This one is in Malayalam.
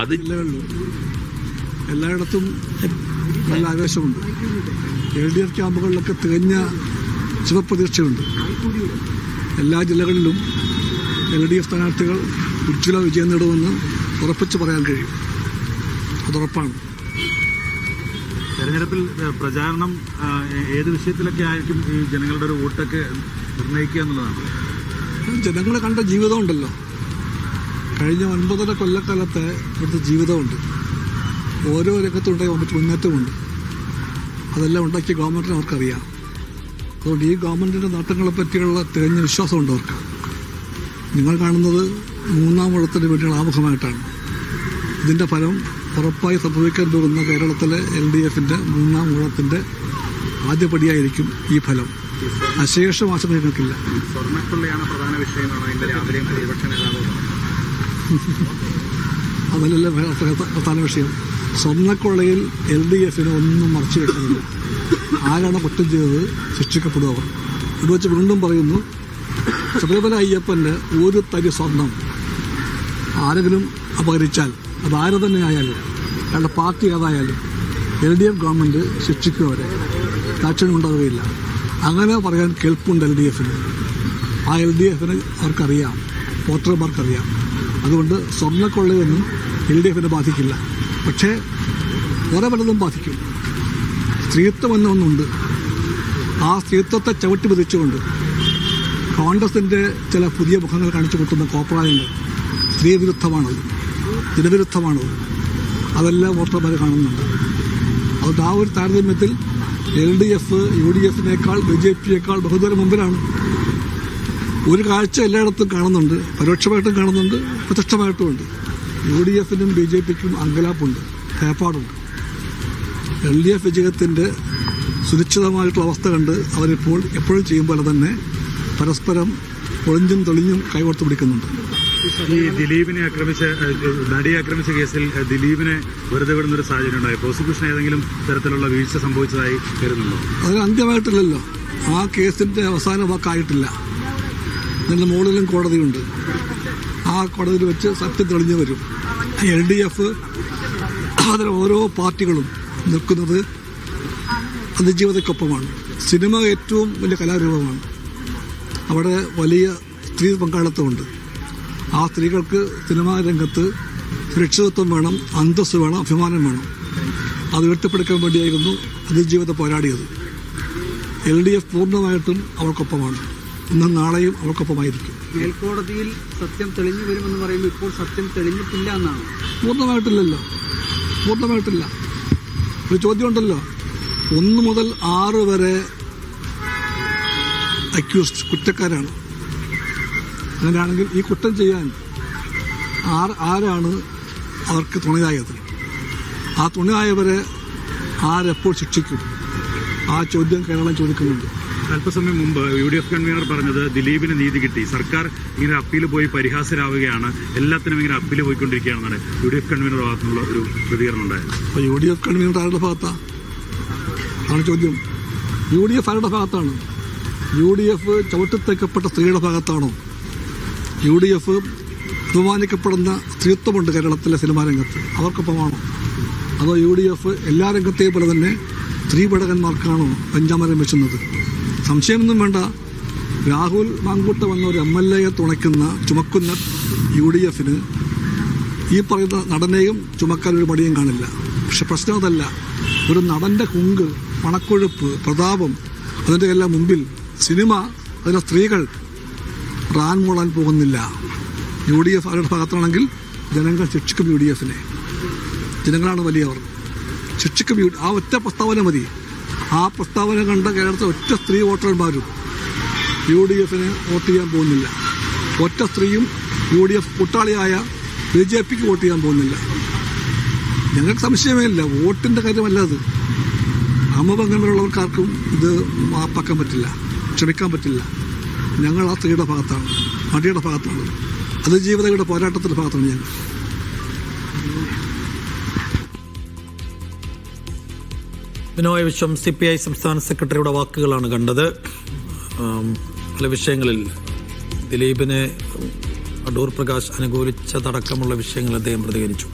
അത് എല്ലായിടത്തും നല്ല ആവേശമുണ്ട്. എൽ ഡി എഫ് ക്യാമ്പുകളിലൊക്കെ തികഞ്ഞ ശുഭപ്രതീക്ഷയുണ്ട്. എല്ലാ ജില്ലകളിലും എൽ ഡി എഫ് സ്ഥാനാർത്ഥികൾ ഉജ്ജ്വല വിജയം നേടുമെന്ന് ഉറപ്പിച്ച് പറയാൻ കഴിയും. അതുറപ്പാണ്. തെരഞ്ഞെടുപ്പിൽ പ്രചാരണം ഏത് വിഷയത്തിലൊക്കെ ആയിരിക്കും ഈ ജനങ്ങളുടെ ഒരു വോട്ടൊക്കെ നിർണയിക്കുക എന്നുള്ളതാണ്? ജനങ്ങളെ കണ്ട ജീവിതമുണ്ടല്ലോ കഴിഞ്ഞ ഒൻപതര കൊല്ലക്കാലത്തെ ഇവിടുത്തെ ജീവിതമുണ്ട്. ഓരോ രംഗത്തുണ്ടായ മുന്നേറ്റമുണ്ട്. അതെല്ലാം ഉണ്ടാക്കിയ ഗവൺമെന്റിന് അവർക്കറിയാം. അതുകൊണ്ട് ഈ ഗവൺമെന്റിന്റെ നേട്ടങ്ങളെ പറ്റിയുള്ള തികഞ്ഞ വിശ്വാസമുണ്ട് അവർക്ക്. നിങ്ങൾ കാണുന്നത് മൂന്നാം ഊഴത്തിന് വേണ്ടിയുള്ള ആമുഖമായിട്ടാണ്. ഇതിന്റെ ഫലം ഉറപ്പായി സംഭവിക്കാൻ പോകുന്ന കേരളത്തിലെ എൽ ഡി എഫിന്റെ മൂന്നാം ഊഴത്തിന്റെ ആദ്യപടിയായിരിക്കും ഈ ഫലം. അശേഷം സ്വർണക്കൊള്ളയാണ് പ്രധാന വിഷയം അതല്ലല്ലോ പ്രധാന- വിഷയം. സ്വർണക്കൊള്ളയിൽ എൽ ഡി എഫിന് ഒന്നും മറച്ചു വെക്കുന്നില്ല ആരാണ് കുറ്റം ചെയ്തത് ശിക്ഷിക്കപ്പെടുക അവർ. ഇത് വെച്ച് വീണ്ടും പറയുന്നു ശബരിമല അയ്യപ്പന്റെ ഒരു തരി സ്വർണം ആരെങ്കിലും അപഹരിച്ചാൽ അത് ആര് തന്നെ ആയാലും അയാളുടെ പാർട്ടി ഏതായാലും എൽ ഡി എഫ് ഗവൺമെന്റ് ശിക്ഷിക്കും അവരെ. ഉണ്ടാകുകയില്ല അങ്ങനെ പറയാൻ കേൾപ്പുണ്ട് എൽ ഡി എഫിന് ആ എൽ ഡി എഫിന് അവർക്കറിയാം. വോട്ടർമാർക്കറിയാം. അതുകൊണ്ട് സ്വർണക്കൊള്ളയൊന്നും എൽ ഡി എഫിനെ ബാധിക്കില്ല. പക്ഷേ വേറെ പലതും ബാധിക്കും. സ്ത്രീത്വം എന്ന ഒന്നുണ്ട് ആ സ്ത്രീത്വത്തെ ചവിട്ടി പതിച്ചുകൊണ്ട് കോൺഗ്രസിന്റെ ചില പുതിയ മുഖങ്ങൾ കാണിച്ചു കൂട്ടുന്ന കോപ്രായങ്ങൾ സ്ത്രീവിരുദ്ധമാണത് ജനവിരുദ്ധമാണത്. അതെല്ലാം വോട്ടർമാർ കാണുന്നുണ്ട്. അതുകൊണ്ട് ആ ഒരു താരതമ്യത്തിൽ L D F U D എഫിനേക്കാൾ B J പിയേക്കാൾ ബഹുദൂരം മുമ്പിലാണ് ഒരു കാഴ്ച എല്ലായിടത്തും കാണുന്നുണ്ട്. പരോക്ഷമായിട്ടും കാണുന്നുണ്ട്. പ്രത്യക്ഷമായിട്ടും ഉണ്ട്. യു ഡി എഫിനും ബി ജെ പിക്കും അങ്കലാപ്പുണ്ട്. ഭയപ്പാടുണ്ട് എൽ ഡി എഫ് വിജയത്തിന്റെ സുരക്ഷിതമായിട്ടുള്ള അവസ്ഥ കണ്ട് അവരിപ്പോൾ എപ്പോഴും ചെയ്യും പോലെ തന്നെ പരസ്പരം ഒളിഞ്ഞും തെളിഞ്ഞും കൈകോർത്ത് പിടിക്കുന്നുണ്ട്. ഈ ദിലീപിനെ ആക്രമിച്ച നടിയെ ആക്രമിച്ച കേസിൽ ദിലീപിനെ വെറുതെ വിടുന്ന ഒരു സാഹചര്യം ഉണ്ടായി. പ്രോസിക്യൂഷൻ ഏതെങ്കിലും തരത്തിലുള്ള വീഴ്ച സംഭവിച്ചതായി കരുതുന്നുണ്ടോ? അതിന് അന്ത്യമായിട്ടില്ലല്ലോ. ആ കേസിന്റെ അവസാന വാക്കായിട്ടില്ല. ഇതിന്റെ മുകളിലും കോടതിയുണ്ട്. ആ കോടതിയിൽ വെച്ച് സത്യം തെളിഞ്ഞു വരും. എൽ ഡി എഫ് അതിൽ ഓരോ പാർട്ടികളും നിൽക്കുന്നത് അതിജീവിതക്കൊപ്പമാണ് സിനിമ ഏറ്റവും വലിയ കലാരൂപമാണ്. അവിടെ വലിയ സ്ത്രീ പങ്കാളിത്തമുണ്ട്. ആ സ്ത്രീകൾക്ക് സിനിമാ രംഗത്ത് സുരക്ഷിതത്വം വേണം അന്തസ് വേണം അഭിമാനം വേണം. അത് ഉയർത്തിപ്പെടുക്കാൻ വേണ്ടിയായിരുന്നു അതിജീവിത പോരാടിയത്. എൽ ഡി എഫ് പൂർണമായിട്ടും അവർക്കൊപ്പമാണ് ഇന്നും നാളെയും അവർക്കൊപ്പമായിരിക്കും മേൽക്കോടതിയിൽ സത്യം തെളിഞ്ഞു വരുമെന്ന് പറയുമ്പോൾ ഇപ്പോൾ സത്യം തെളിഞ്ഞിട്ടില്ല എന്നാണ്. പൂർണമായിട്ടില്ലല്ലോ. പൂർണമായിട്ടില്ല. ഒരു ചോദ്യമുണ്ടല്ലോ. ഒന്ന് മുതൽ ആറ് വരെ അക്യൂസ്ഡ് കുറ്റക്കാരാണ്. അങ്ങനെയാണെങ്കിൽ ഈ കുറ്റം ചെയ്യാൻ ആർ ആരാണ് അവർക്ക് തുണയായത്? ആ തുണയായവരെ ആരെപ്പോൾ ശിക്ഷിക്കും? ആ ചോദ്യം കേരളം ചോദിക്കുന്നുണ്ട്. അല്പസമയം മുമ്പ് യു ഡി എഫ് കൺവീനർ പറഞ്ഞത് ദിലീപിന് നീതി കിട്ടി. സർക്കാർ ഇങ്ങനെ അപ്പീൽ പോയി പരിഹാസരാവുകയാണ് എല്ലാത്തിനും ഇങ്ങനെ അപ്പീൽ പോയിക്കൊണ്ടിരിക്കുകയാണെന്നാണ് യു ഡി എഫ് കൺവീനർ ഭാഗത്തുനിന്നുള്ള ഒരു പ്രതികരണം ഉണ്ടായത്. അപ്പോൾ യു ഡി എഫ് കൺവീനർ ആരുടെ ഭാഗത്താണ് ആണ് ചോദ്യം. യു ഡി എഫ് ആരുടെ ഭാഗത്താണ്? യു ഡി എഫ് ചവിട്ടിത്തേക്കപ്പെട്ട സ്ത്രീയുടെ ഭാഗത്താണോ? യു ഡി എഫ് ബഹുമാനിക്കപ്പെടുന്ന സ്ത്രീത്വമുണ്ട് കേരളത്തിലെ സിനിമാ രംഗത്ത്. അവർക്കൊപ്പമാണോ? അതോ യു ഡി എഫ് എല്ലാ രംഗത്തെയും പോലെ തന്നെ സ്ത്രീ പടകന്മാർക്കാണോ പഞ്ചാമരം വെച്ചുന്നത്? സംശയമൊന്നും വേണ്ട. രാഹുൽ മാങ്കൂട്ടം എന്ന ഒരു എം എൽ എയെ തുണയ്ക്കുന്ന ചുമക്കുന്ന യു ഡി എഫിന് ഈ പറയുന്ന നടനെയും ചുമക്കാൻ ഒരു മടിയും കാണില്ല. പക്ഷെ പ്രശ്നം അതല്ല. ഒരു നടന്റെ കുങ്ക് പണക്കൊഴുപ്പ് പ്രതാപം അതിന്റെ എല്ലാം മുമ്പിൽ സിനിമ അതിലെ സ്ത്രീകൾ റാൻ മൂളാൻ പോകുന്നില്ല. യു ഡി എഫ് അവരുടെ ഭാഗത്താണെങ്കിൽ ജനങ്ങൾ ശിക്ഷിക്കും യു ഡി എഫിനെ. ജനങ്ങളാണ് വലിയവർ. ശിക്ഷിക്കും ആ ഒറ്റ പ്രസ്താവന മതി. ആ പ്രസ്താവന കണ്ട കേരളത്തിലെ ഒറ്റ സ്ത്രീ വോട്ടർമാരും യു ഡി എഫിന് വോട്ട് ചെയ്യാൻ പോകുന്നില്ല. ഒറ്റ സ്ത്രീയും യു ഡി എഫ് കൂട്ടാളിയായ ബി ജെ പിക്ക് വോട്ട് ചെയ്യാൻ പോകുന്നില്ല. ഞങ്ങൾക്ക് സംശയമേ ഇല്ല കാര്യമല്ല അത്. അമ്മബന്ധങ്ങളുള്ളവർക്കാർക്കും ഇത് മാപ്പാക്കാൻ പറ്റില്ല. ക്ഷമിക്കാൻ പറ്റില്ല. ഞങ്ങൾ ആ സ്ത്രീയുടെ ഭാഗത്താണ് മടിയുടെ ഭാഗത്താണ്. അതിജീവിതയുടെ പോരാട്ടത്തിന്റെ ഭാഗത്താണ് ഞങ്ങൾ. Binoy Viswam C P I സംസ്ഥാന സെക്രട്ടറിയുടെ വാക്കുകളാണ് കണ്ടത്. പല വിഷയങ്ങളിൽ ദിലീപിനെ അടൂർ പ്രകാശ് അനുകൂലിച്ചതടക്കമുള്ള വിഷയങ്ങൾ അദ്ദേഹം പ്രതികരിച്ചു.